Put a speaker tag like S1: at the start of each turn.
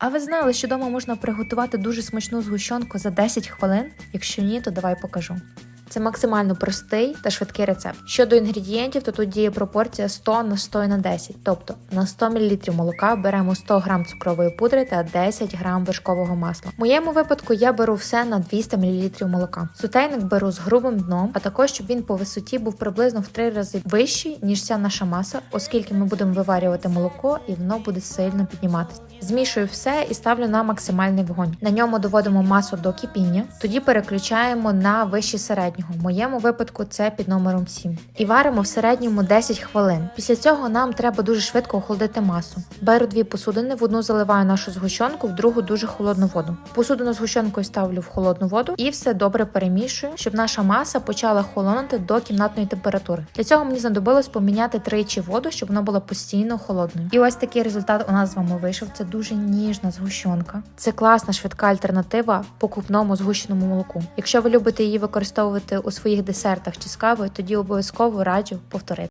S1: А ви знали, що вдома можна приготувати дуже смачну згущенку за 10 хвилин? Якщо ні, то давай покажу. Це максимально простий та швидкий рецепт. Щодо інгредієнтів, то тут діє пропорція 100 на 100 на 10. Тобто на 100 мл молока беремо 100 г цукрової пудри та 10 г вершкового масла. В моєму випадку я беру все на 200 мл молока. Сутейник беру з грубим дном, а також щоб він по висоті був приблизно в 3 рази вищий, ніж ця наша маса, оскільки ми будемо виварювати молоко і воно буде сильно підніматися. Змішую все і ставлю на максимальний вогонь. На ньому доводимо масу до кипіння, тоді переключаємо на вищий середнього. В моєму випадку це під номером 7. І варимо в середньому 10 хвилин. Після цього нам треба дуже швидко охолодити масу. Беру дві посудини, в одну заливаю нашу згущенку, в другу дуже холодну воду. Посудину з згущенкою ставлю в холодну воду і все добре перемішую, щоб наша маса почала холонути до кімнатної температури. Для цього мені знадобилось поміняти тричі воду, щоб вона була постійно холодною. І ось такий результат у нас з вами вийшов. Це дуже ніжна згущенка. Це класна швидка альтернатива покупному згущеному молоку. Якщо ви любите її використовувати у своїх десертах чи з кавою, тоді обов'язково раджу повторити.